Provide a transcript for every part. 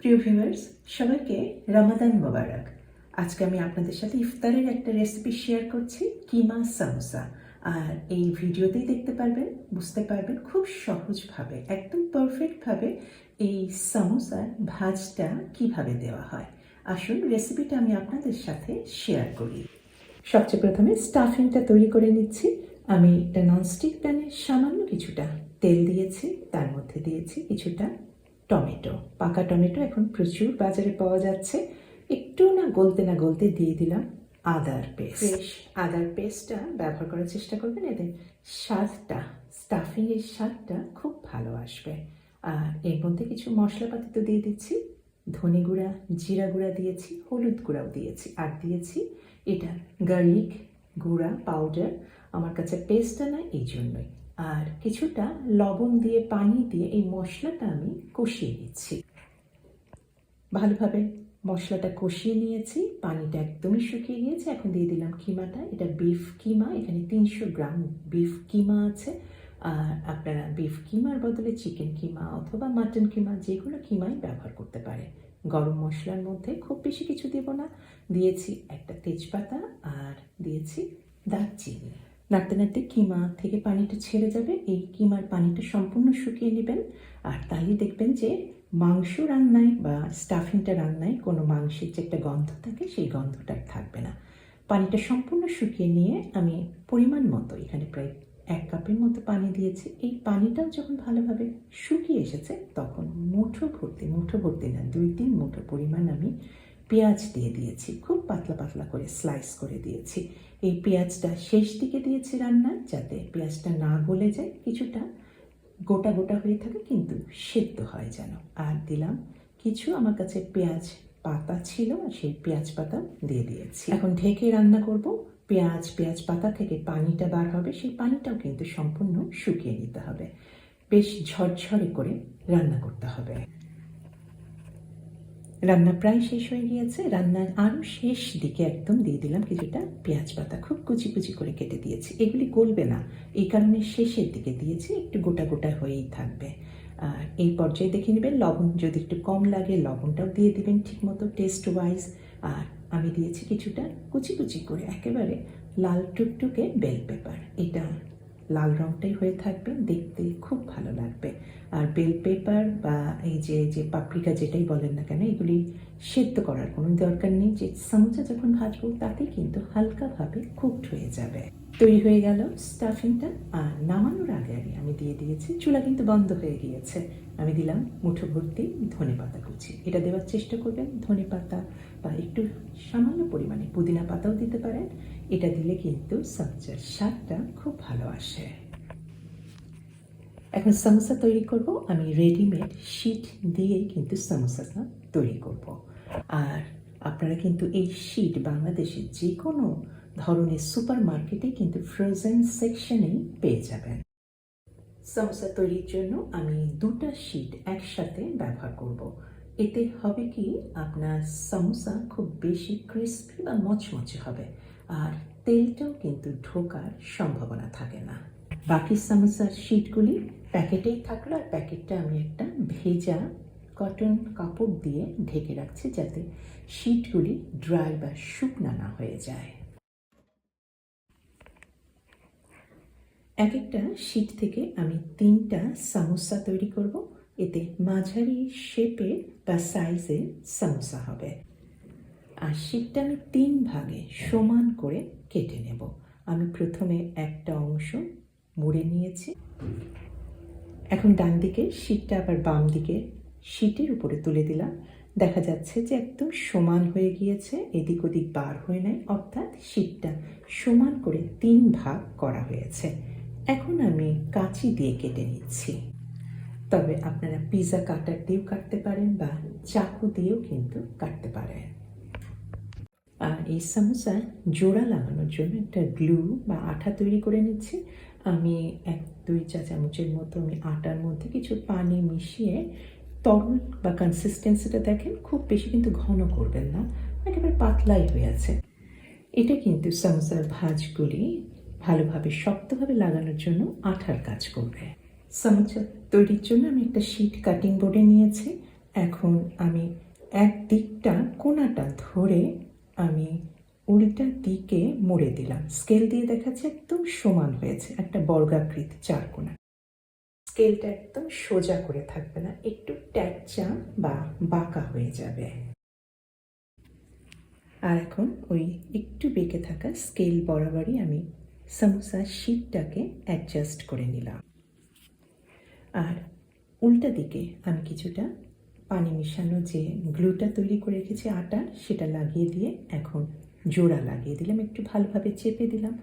প্রিয় ভিউয়ার্স, সবাইকে রমাদান মোবারক। আজকে আমি আপনাদের সাথে ইফতারের একটা রেসিপি শেয়ার করছি, কিমা সামোসা। আর এই ভিডিওতেই দেখতে পারবেন, বুঝতে পারবেন খুব সহজভাবে, একদম পারফেক্টভাবে এই সামোসার ভাজটা কীভাবে দেওয়া হয়। আসুন রেসিপিটা আমি আপনাদের সাথে শেয়ার করি। সবচেয়ে প্রথমে স্টাফিংটা তৈরি করে নিচ্ছি। আমি একটা ননস্টিক প্যানে সামান্য কিছুটা তেল দিয়েছি, তার মধ্যে দিয়েছি কিছুটা টমেটো। পাকা টমেটো এখন প্রচুর বাজারে পাওয়া যাচ্ছে। একটু না গলতে না গলতে দিয়ে দিলাম আদার পেস্ট। ফ্রেশ আদার পেস্টটা ব্যবহার করার চেষ্টা করবেন। এতে স্বাদটা, স্টাফিংয়ের স্বাদটা খুব ভালো আসবে। আর এর মধ্যে কিছু মশলাপাতি তো দিয়ে দিচ্ছি। ধনে গুঁড়া, জিরা গুঁড়া দিয়েছি, হলুদ গুঁড়াও দিয়েছি। আর দিয়েছি এটা গার্লিক গুঁড়া পাউডার। আমার কাছে পেস্টটা না এই জন্যই। আর কিছুটা লবণ দিয়ে, পানি দিয়ে এই মশলাটা আমি কষিয়ে নিচ্ছি। ভালোভাবে মশলাটা কষিয়ে নিয়েছি, পানিটা একদমই শুকিয়ে গিয়েছে। এখন দিয়ে দিলাম কিমাটা। এটা বিফ কিমা, এখানে তিনশো গ্রাম বিফ কিমা আছে। আর আপনারা বিফ কিমার বদলে চিকেন কিমা অথবা মাটন কিমা যে কোনো কিমাই ব্যবহার করতে পারে। গরম মশলার মধ্যে খুব বেশি কিছু দেব না। দিয়েছি একটা তেজপাতা আর দিয়েছি দারচিনি। নাড়তে নাড়তে কিমা থেকে পানিটা ছেড়ে যাবে। এই কিমার পানিটা সম্পূর্ণ শুকিয়ে নেবেন। আর তাহলে দেখবেন যে মাংস রান্নায় বা স্টাফিংটা রান্নায় কোনো মাংসের যে একটা গন্ধ থাকে, সেই গন্ধটা থাকবে না। পানিটা সম্পূর্ণ শুকিয়ে নিয়ে আমি পরিমাণ মতো এখানে প্রায় এক কাপের মতো পানি দিয়েছি। এই পানিটাও যখন ভালোভাবে শুকিয়ে এসেছে, তখন মুঠো ভর্তি মুঠো ভর্তি না, দুই তিন মুঠো পরিমাণ আমি পেঁয়াজ দিয়ে দিয়েছি। খুব পাতলা পাতলা করে স্লাইস করে দিয়েছি। এই পেঁয়াজটা শেষ দিকে দিয়েছি রান্নার যাতে পেঁয়াজটা না গলে যায়। কিছুটা গোটা গোটা হয়ে থাকে, কিন্তু সেদ্ধ হয় যেন। আর দিলাম কিছু, আমার কাছে পেঁয়াজ পাতা ছিল, আর সেই পেঁয়াজ পাতা দিয়ে দিয়েছি। এখন ঢেকে রান্না করব। পেঁয়াজ পেঁয়াজ পাতা থেকে পানিটা বার হবে, সেই পানিটাও কিন্তু সম্পূর্ণ শুকিয়ে নিতে হবে। বেশ ঝরঝরে করে রান্না করতে হবে। রান্না প্রায় শেষ হয়ে গিয়েছে। রান্নার আরও শেষ দিকে একদম দিয়ে দিলাম কিছুটা পেঁয়াজ পাতা। খুব কুচি কুচি করে কেটে দিয়েছি। এগুলি গলবে না। এই কারণে শেষের দিকে দিয়েছি, একটু গোটা গোটা হয়েই থাকবে। আর এই পর্যায়ে দেখে নেবেন, লবণ যদি একটু কম লাগে, লবণটাও দিয়ে দিবেন ঠিকমতো টেস্ট ওয়াইজ আর আমি দিয়েছি কিছুটা কুচি কুচি করে, একেবারে লাল টুকটুকে বেল পেপার এটা লাল রংটাই হয়ে থাকবে, দেখতে খুব ভালো লাগবে। আর বেল পেপার বা এই যে যে পাপড়িকা যেটাই বলেন না কেন, এগুলি সেদ্ধ করার কোনো দরকার নেই। যে সামোচা যখন ভাজবো তাতে কিন্তু হালকাভাবে কুকড হয়ে যাবে। তৈরি হয়ে গেল স্টাফিংটা। আর নামানোর আগে আগে আমি দিয়ে দিয়েছি, চুলা কিন্তু বন্ধ হয়ে গিয়েছে। আমি দিলাম মুঠো ভর্তি ধনে পাতা কুচি। এটা দেওয়ার চেষ্টা করবেন, ধনে পাতা বা একটু সামান্য পরিমাণে পুদিনা পাতাও দিতে পারেন। এটা দিলে কিন্তু সামোচার স্বাদটা খুব ভালো আসে। এখন সমোসা তৈরি করব। আমি রেডিমেড শিট দিয়েই কিন্তু সমোসাটা তৈরি করব। আর আপনারা কিন্তু এই শিট বাংলাদেশের যে কোনো ধরনের সুপার মার্কেটে কিন্তু ফ্রোজেন সেকশনেই পেয়ে যাবেন। সমোসা তৈরির জন্য আমি দুটা শিট একসাথে ব্যবহার করব। এতে হবে কি, আপনার সমোসা খুব বেশি ক্রিস্পি বা মচমচে হবে, আর তেলটাও কিন্তু ঢোকার সম্ভাবনা থাকে না। বাকি সমোসার শিটগুলি প্যাকেটেই থাকল, আর প্যাকেটটা আমি একটা ভেজা কটন কাপড় দিয়ে ঢেকে রাখছি যাতে শিটগুলি ড্রাই বা শুকনা না হয়ে যায়। এক একটা শিট থেকে আমি তিনটা সামোসা তৈরি করব। এতে মাঝারি শেপে বা সাইজে সামোসা হবে। আর শিটটা আমি তিন ভাগে সমান করে কেটে নেব। আমি প্রথমে একটা অংশ মুড়ে নিয়েছি। এখন ডান দিকে শিটটা আবার বাম দিকে শিটের উপরে তুলে দিলাম। দেখা যাচ্ছে যে একদম সমান হয়ে গিয়েছে, এদিক ওদিক বার হয়ে নেয় অর্থাৎ শিটটা সমান করে তিন ভাগ করা হয়েছে। এখন আমি কাঁচি দিয়ে কেটে নিচ্ছি। তবে আপনারা পিৎজা কাটার দিয়েও কাটতে পারেন বা চাকু দিয়েও কিন্তু কাটতে পারেন। আর এই সামোসা জোড়া লাগানোর জন্য একটা গ্লু বা আঠা তৈরি করে নিচ্ছি। আমি এক, দুই চা চামচের মতো আমি আটার মধ্যে কিছু পানি মিশিয়ে তরল বা কনসিস্টেন্সিটা দেখেন, খুব বেশি কিন্তু ঘন করবেন না। একেবারে পাতলাই হয়ে আছে। এটা কিন্তু সামোসার ভাজগুলি ভালোভাবে, শক্তভাবে লাগানোর জন্য আঠার কাজ করবে। সামোসা তৈরির জন্য আমি একটা শিট কাটিং বোর্ডে নিয়েছি। এখন আমি এক দিকটা কোনাটা ধরে আমি উল্টা দিকে মুড়ে দিলাম। স্কেল দিয়ে দেখাচ্ছে একদম সমান হয়েছে, একটা বর্গাকৃতি চার কোনা। স্কেলটা একদম সোজা করে থাকবে না, একটু ট্যাকচা বা বাঁকা হয়ে যাবে। আর এখন ওই একটু বেঁকে থাকা স্কেল বরাবরই আমি সমোসার শীটটাকে অ্যাডজাস্ট করে নিলাম। আর উল্টা দিকে আমি কিছুটা পানি মিশানো যে গ্লুটা তৈরি করে রেখেছি আটা, সেটা লাগিয়ে দিয়ে এখন জোড়া লাগিয়ে দিলাম। একটু ভালোভাবে চেপে দিলাম।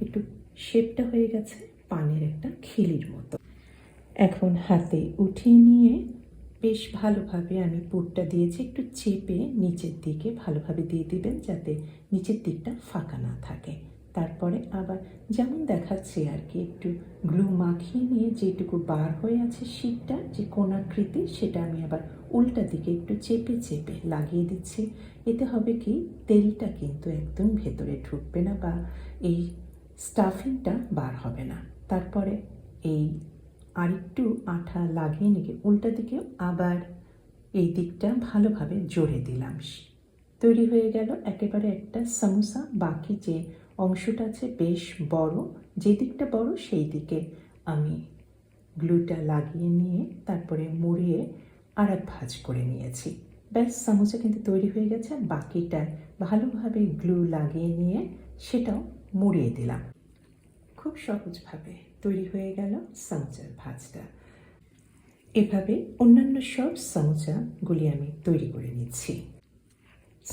একটু শেপটা হয়ে গেছে পানের একটা খিলির মতো। এখন হাতে উঠিয়ে নিয়ে বেশ ভালোভাবে আমি পুরটা দিয়েছি। একটু চেপে নিচের দিকে ভালোভাবে দিয়ে দিবেন যাতে নিচের দিকটা ফাঁকা না থাকে। তারপরে আবার যেমন দেখাচ্ছে আর কি, একটু গ্লু মাখিয়ে নিয়ে যেটুকু বার হয়ে আছে শীতটা যে কোনাকৃতি সেটা আমি আবার উল্টা দিকে একটু চেপে চেপে লাগিয়ে দিচ্ছি। এতে হবে কি, তেলটা কিন্তু একদম ভেতরে ঢুকবে না বা এই স্টাফিংটা বার হবে না। তারপরে এই আরেকটু আঠা লাগিয়ে নিয়ে উল্টা দিকে আবার এই দিকটা ভালোভাবে জোরে দিলাম। তৈরি হয়ে গেল একেবারে একটা সমোসা, বাকি যে অংশটা আছে বেশ বড়, যে দিকটা বড় সেই দিকে আমি গ্লুটা লাগিয়ে নিয়ে তারপরে মুড়িয়ে আর এক ভাজ করে নিয়েছি। ব্যাস, সমোসা কিন্তু তৈরি হয়ে গেছে। বাকিটা ভালোভাবে গ্লু লাগিয়ে নিয়ে সেটাও মুড়িয়ে দিলাম। খুব সহজভাবে তৈরি হয়ে গেল সমোসার ভাজটা। এভাবে অন্যান্য সব সমোসাগুলি আমি তৈরি করে নিচ্ছি।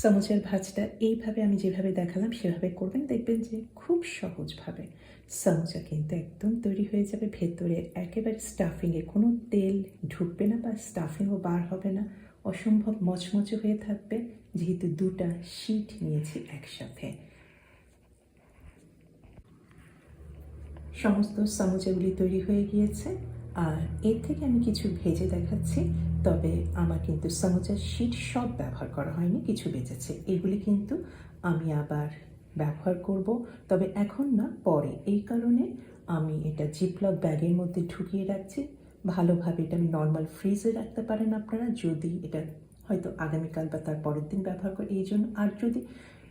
সমোসার ভাজটা এইভাবে আমি যেভাবে দেখালাম সেভাবে করবেন। দেখবেন যে খুব সহজভাবে সমোসা কিন্তু একদম তৈরি হয়ে যাবে। ভেতরে একেবারে স্টাফিংয়ে কোনো তেল ঢুকবে না বা স্টাফিংও বার হবে না। অসম্ভব মচমচে হয়ে থাকবে। যেহেতু দুটা শিট নিয়েছি একসাথে। সমস্ত সমোসাগুলি তৈরি হয়ে গিয়েছে। আর এর থেকে আমি কিছু ভেজে দেখাচ্ছি, তবে আমার কিন্তু সমোচার শিট সব ব্যবহার করা হয়নি, কিছু বেঁচেছে। এগুলি কিন্তু আমি আবার ব্যবহার করব, তবে এখন না, পরে। এই কারণে আমি এটা জিপলক ব্যাগের মধ্যে ঢুকিয়ে রাখছি। ভালোভাবে এটা আমি নর্মাল ফ্রিজে রাখতে পারেন আপনারা, যদি এটা হয়তো আগামীকাল বা তার পরের দিন ব্যবহার করে এই জন্য। আর যদি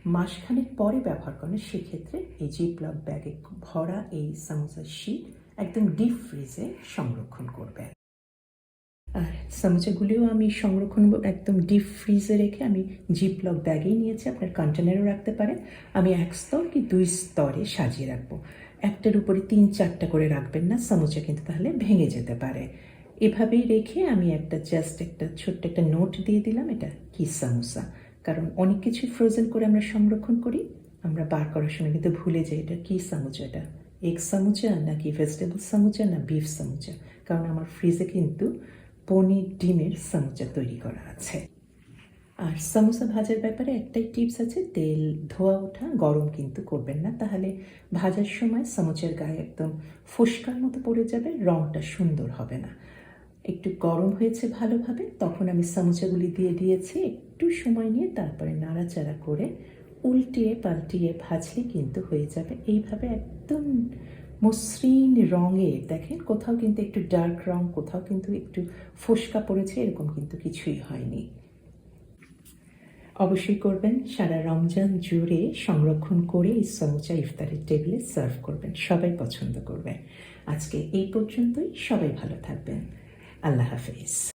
মাসখানেক পরে ব্যবহার করেন, সেক্ষেত্রে এই জিপলক ব্যাগে ভরা এই সামোসার শিট একদম ডিপ ফ্রিজে সংরক্ষণ করবে আর সামোচাগুলিও আমি সংরক্ষণ একদম ডিপ ফ্রিজে রেখে আমি জিপলক ব্যাগেই নিয়েছি, আপনার কন্টেনারও রাখতে পারেন। আমি এক স্তর কি দুই স্তরে সাজিয়ে রাখব। একটার উপরে তিন চারটা করে রাখবেন না, সামোচা কিন্তু তাহলে ভেঙে যেতে পারে। এভাবেই রেখে আমি একটা জাস্ট একটা ছোট্ট একটা নোট দিয়ে দিলাম, এটা কি সামোসা কারণ অনেক কিছু ফ্রোজেন করে আমরা সংরক্ষণ করি, আমরা বার করার সময় কিন্তু ভুলে যাই, এটা কী এটা? এগ সামুচা নাকি ভেজিটেবল সামুচা না বিফ সামুচা? কারণ আমার ফ্রিজে কিন্তু পনির, ডিমের সামুচা তৈরি করা আছে। আর সামোসা ভাজার ব্যাপারে একটাই টিপস আছে, তেল ধোয়া ওঠা, গরম কিন্তু করবেন না। তাহলে ভাজার সময় সামোচার গায়ে একদম ফুসকার মতো পড়ে যাবে রঙটা সুন্দর হবে না। একটু গরম হয়েছে ভালোভাবে, তখন আমি সামোচাগুলি দিয়ে দিয়েছি। একটু সময় নিয়ে তারপরে নাড়াচাড়া করে উল্টিয়ে পাল্টিয়ে ভাজলে কিন্তু হয়ে যাবে। এইভাবে একদম মসৃণ রঙের দেখেন কোথাও কিন্তু একটু ডার্ক রং কোথাও কিন্তু একটু ফোসকা পড়েছে, এরকম কিন্তু কিছুই হয়নি। অবশ্যই করবেন, সারা রমজান জুড়ে সংরক্ষণ করে এই সমুচা ইফতারের টেবিলে সার্ভ করবেন, সবাই পছন্দ করবেন। আজকে এই পর্যন্তই, সবাই ভালো থাকবেন। আল্লাহ হাফিজ।